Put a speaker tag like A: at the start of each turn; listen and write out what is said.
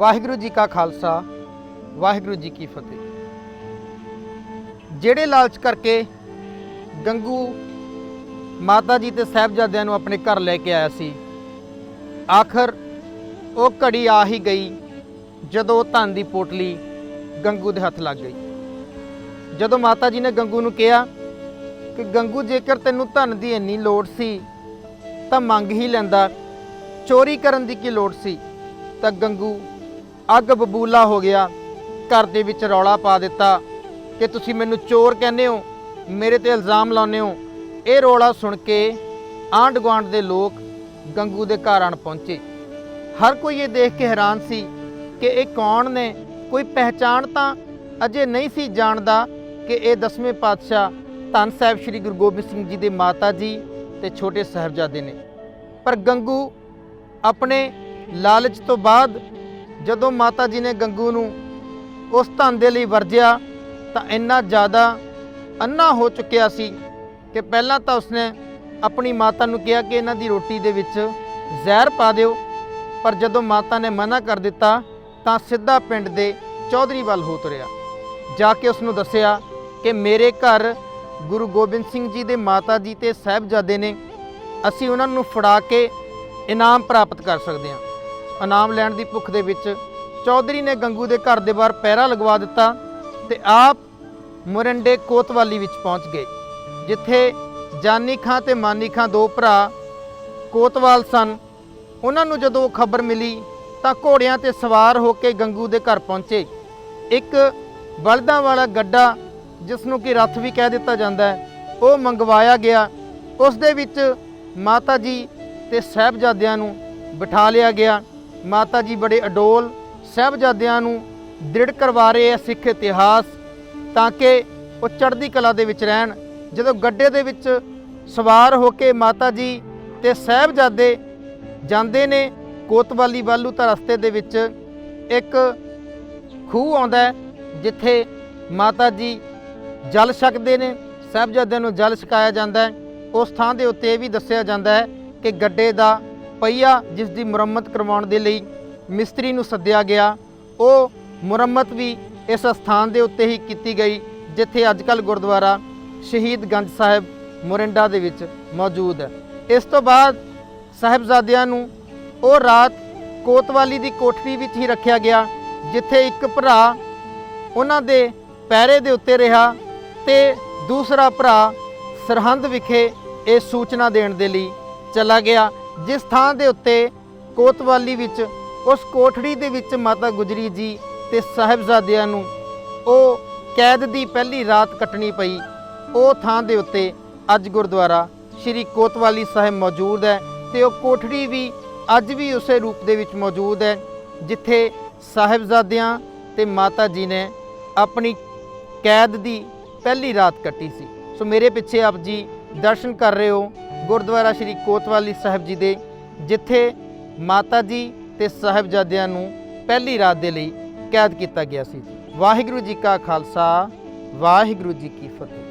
A: ਵਾਹਿਗੁਰੂ ਜੀ ਕਾ ਖਾਲਸਾ, ਵਾਹਿਗੁਰੂ ਜੀ ਕੀ ਫਤਿਹ। ਜਿਹੜੇ ਲਾਲਚ ਕਰਕੇ ਗੰਗੂ ਮਾਤਾ ਜੀ ਤੇ ਸਾਹਿਬਜ਼ਾਦਿਆਂ ਨੂੰ ਆਪਣੇ ਘਰ ਲੈ ਕੇ ਆਇਆ ਸੀ, ਆਖਰ ਉਹ ਘੜੀ ਆ ਹੀ ਗਈ ਜਦੋਂ ਉਹ ਧਨ ਦੀ ਪੋਟਲੀ ਗੰਗੂ ਦੇ ਹੱਥ ਲੱਗ ਗਈ। ਜਦੋਂ ਮਾਤਾ ਜੀ ਨੇ ਗੰਗੂ ਨੂੰ ਕਿਹਾ ਕਿ ਗੰਗੂ, ਜੇਕਰ ਤੈਨੂੰ ਧਨ ਦੀ ਇੰਨੀ ਲੋੜ ਸੀ, ਤਾਂ ਮੰਗ ਹੀ ਲੈਂਦਾ, ਚੋਰੀ ਕਰਨ ਦੀ ਕੀ ਲੋੜ ਸੀ? ਤਾਂ ਗੰਗੂ ਅੱਗ ਬਬੂਲਾ ਹੋ ਗਿਆ। ਘਰ ਦੇ ਵਿੱਚ ਰੌਲਾ ਪਾ ਦਿੱਤਾ ਕਿ ਤੁਸੀਂ ਮੈਨੂੰ ਚੋਰ ਕਹਿੰਦੇ ਹੋ, ਮੇਰੇ ਤੇ ਇਲਜ਼ਾਮ ਲਾਉਂਦੇ ਹੋ। ਇਹ ਰੌਲਾ ਸੁਣ ਕੇ ਆਂਢ ਗੁਆਂਢ ਦੇ ਲੋਕ ਗੰਗੂ ਦੇ ਘਰ ਆਣ ਪਹੁੰਚੇ। ਹਰ ਕੋਈ ਇਹ ਦੇਖ ਕੇ ਹੈਰਾਨ ਸੀ ਕਿ ਇਹ ਕੌਣ ਨੇ, ਕੋਈ ਪਹਿਚਾਣ ਤਾਂ ਅਜੇ ਨਹੀਂ ਸੀ ਜਾਣਦਾ ਕਿ ਇਹ ਦਸਵੇਂ ਪਾਤਸ਼ਾਹ ਧੰਨ ਸਾਹਿਬ ਸ੍ਰੀ ਗੁਰੂ ਗੋਬਿੰਦ ਸਿੰਘ ਜੀ ਦੇ ਮਾਤਾ ਜੀ ਤੇ ਛੋਟੇ ਸਾਹਿਬਜ਼ਾਦੇ ਨੇ। ਪਰ ਗੰਗੂ ਆਪਣੇ ਲਾਲਚ ਤੋਂ ਬਾਅਦ ਜਦੋਂ ਮਾਤਾ ਜੀ ਨੇ ਗੰਗੂ ਨੂੰ ਉਸ ਧਨ ਦੇ ਲਈ ਵਰਜਿਆ ਤਾਂ ਇੰਨਾ ਜ਼ਿਆਦਾ ਅੰਨਾ ਹੋ ਚੁੱਕਿਆ ਸੀ ਕਿ ਪਹਿਲਾਂ ਤਾਂ ਉਸਨੇ ਆਪਣੀ ਮਾਤਾ ਨੂੰ ਕਿਹਾ ਕਿ ਇਹਨਾਂ ਦੀ ਰੋਟੀ ਦੇ ਵਿੱਚ ਜ਼ਹਿਰ ਪਾ ਦਿਓ, ਪਰ ਜਦੋਂ ਮਾਤਾ ਨੇ ਮਨਾ ਕਰ ਦਿੱਤਾ ਤਾਂ ਸਿੱਧਾ ਪਿੰਡ ਦੇ ਚੌਧਰੀ ਵੱਲ ਹੋ ਤੁਰਿਆ। ਜਾ ਕੇ ਉਸ ਨੂੰ ਦੱਸਿਆ ਕਿ ਮੇਰੇ ਘਰ ਗੁਰੂ ਗੋਬਿੰਦ ਸਿੰਘ ਜੀ ਦੇ ਮਾਤਾ ਜੀ ਤੇ ਸਾਹਿਬਜ਼ਾਦੇ ਨੇ, ਅਸੀਂ ਉਹਨਾਂ ਨੂੰ ਫੜਾ ਕੇ ਇਨਾਮ ਪ੍ਰਾਪਤ ਕਰ ਸਕਦੇ ਹਾਂ। ਇਨਾਮ ਲੈਣ ਦੀ ਭੁੱਖ ਦੇ ਵਿੱਚ ਚੌਧਰੀ ਨੇ ਗੰਗੂ ਦੇ ਘਰ ਦੇ ਬਾਹਰ ਪਹਿਰਾ ਲਗਵਾ ਦਿੱਤਾ ਤੇ ਆਪ ਮੁਰੰਡੇ ਕੋਤਵਾਲੀ ਵਿੱਚ ਪਹੁੰਚ ਗਏ, ਜਿੱਥੇ ਜਾਨੀ ਖਾਂ ਤੇ ਮਾਨੀ ਖਾਂ ਦੋ ਭਰਾ ਕੋਤਵਾਲ ਸਨ। ਉਹਨਾਂ ਨੂੰ ਜਦੋਂ ਖਬਰ ਮਿਲੀ ਤਾਂ ਘੋੜਿਆਂ ਤੇ ਸਵਾਰ ਹੋ ਕੇ ਗੰਗੂ ਦੇ ਘਰ ਪਹੁੰਚੇ। ਇੱਕ ਬਲਦਾਂ ਵਾਲਾ ਗੱਡਾ, ਜਿਸ ਨੂੰ ਕਿ ਰੱਥ ਵੀ ਕਹਿ ਦਿੱਤਾ ਜਾਂਦਾ ਹੈ, ਉਹ ਮੰਗਵਾਇਆ ਗਿਆ। ਉਸ ਦੇ ਵਿੱਚ ਮਾਤਾ ਜੀ ਤੇ ਸਾਹਿਬਜ਼ਾਦਿਆਂ ਨੂੰ ਬਿਠਾ ਲਿਆ ਗਿਆ। ਮਾਤਾ ਜੀ ਬੜੇ ਅਡੋਲ ਸਾਹਿਬਜ਼ਾਦਿਆਂ ਨੂੰ ਦ੍ਰਿੜ ਕਰਵਾ ਰਹੇ ਆ ਸਿੱਖ ਇਤਿਹਾਸ, ਤਾਂ ਕਿ ਉਹ ਚੜ੍ਹਦੀ ਕਲਾ ਦੇ ਵਿੱਚ ਰਹਿਣ। ਜਦੋਂ ਗੱਡੇ ਦੇ ਵਿੱਚ ਸਵਾਰ ਹੋ ਕੇ ਮਾਤਾ ਜੀ ਤੇ ਸਾਹਿਬਜ਼ਾਦੇ ਜਾਂਦੇ ਨੇ ਕੋਤਵਾਲੀ ਵੱਲੂ ਤਾਂ ਰਸਤੇ ਦੇ ਵਿੱਚ, ਇੱਕ ਖੂਹ ਆਉਂਦਾ ਜਿੱਥੇ ਮਾਤਾ ਜੀ ਜਲ ਛਕਦੇ ਨੇ, ਸਾਹਿਬਜ਼ਾਦਿਆਂ ਨੂੰ ਜਲ ਛਕਾਇਆ ਜਾਂਦਾ ਹੈ। ਉਸ ਥਾਂ ਦੇ ਉੱਤੇ ਇਹ ਵੀ ਦੱਸਿਆ ਜਾਂਦਾ ਹੈ ਕਿ ਗੱਡੇ ਦਾ ਪਹੀਆ ਜਿਸ ਦੀ ਮੁਰੰਮਤ ਕਰਵਾਉਣ ਦੇ ਲਈ ਮਿਸਤਰੀ ਨੂੰ ਸੱਦਿਆ ਗਿਆ, ਉਹ ਮੁਰੰਮਤ ਵੀ ਇਸ ਸਥਾਨ ਦੇ ਉੱਤੇ ਹੀ ਕੀਤੀ ਗਈ, ਜਿੱਥੇ ਅੱਜਕੱਲ ਗੁਰਦੁਆਰਾ ਸ਼ਹੀਦ ਗੰਜ ਸਾਹਿਬ ਮੋਰਿੰਡਾ ਦੇ ਵਿੱਚ ਮੌਜੂਦ ਹੈ। ਇਸ ਤੋਂ ਬਾਅਦ ਸਾਹਿਬਜ਼ਾਦਿਆਂ ਨੂੰ ਉਹ ਰਾਤ ਕੋਤਵਾਲੀ ਦੀ ਕੋਠੜੀ ਵਿੱਚ ਹੀ ਰੱਖਿਆ ਗਿਆ, ਜਿੱਥੇ ਇੱਕ ਭਰਾ ਉਹਨਾਂ ਦੇ ਪੈਰੇ ਦੇ ਉੱਤੇ ਰਿਹਾ ਤੇ ਦੂਸਰਾ ਭਰਾ ਸਰਹੰਦ ਵਿਖੇ ਇਹ ਸੂਚਨਾ ਦੇਣ ਦੇ ਲਈ ਚਲਾ ਗਿਆ। ਜਿਸ ਥਾਂ ਦੇ ਉੱਤੇ ਕੋਤਵਾਲੀ ਵਿੱਚ, ਉਸ ਕੋਠੜੀ ਦੇ ਵਿੱਚ ਮਾਤਾ ਗੁਜਰੀ ਜੀ ਤੇ ਸਾਹਿਬਜ਼ਾਦਿਆਂ ਨੂੰ ਉਹ ਕੈਦ ਦੀ ਪਹਿਲੀ ਰਾਤ ਕੱਟਣੀ ਪਈ। ਉਹ ਥਾਂ ਦੇ ਉੱਤੇ ਅੱਜ ਗੁਰਦੁਆਰਾ ਸ਼੍ਰੀ ਕੋਤਵਾਲੀ ਸਾਹਿਬ ਮੌਜੂਦ ਹੈ ਤੇ ਉਹ ਕੋਠੜੀ ਵੀ ਅੱਜ ਵੀ ਉਸੇ ਰੂਪ ਦੇ ਵਿੱਚ ਮੌਜੂਦ ਹੈ, ਜਿੱਥੇ ਸਾਹਿਬਜ਼ਾਦਿਆਂ ਤੇ ਮਾਤਾ ਜੀ ਨੇ ਆਪਣੀ ਕੈਦ ਦੀ ਪਹਿਲੀ ਰਾਤ ਕੱਟੀ ਸੀ। ਸੋ ਮੇਰੇ ਪਿੱਛੇ ਆਪ ਜੀ ਦਰਸ਼ਨ ਕਰ ਰਹੇ ਹੋ। ਗੁਰਦੁਆਰਾ ਸ਼੍ਰੀ ਕੋਤਵਾਲੀ ਸਾਹਿਬ ਜੀ ਦੇ, ਜਿੱਥੇ ਮਾਤਾ ਜੀ ਤੇ ਸਾਹਿਬਜ਼ਾਦਿਆਂ ਨੂੰ ਪਹਿਲੀ ਰਾਤ ਦੇ ਲਈ ਕੈਦ ਕੀਤਾ ਗਿਆ ਸੀ। ਵਾਹਿਗੁਰੂ ਜੀ ਕਾ ਖਾਲਸਾ, ਵਾਹਿਗੁਰੂ ਜੀ ਕੀ ਫਤਿਹ।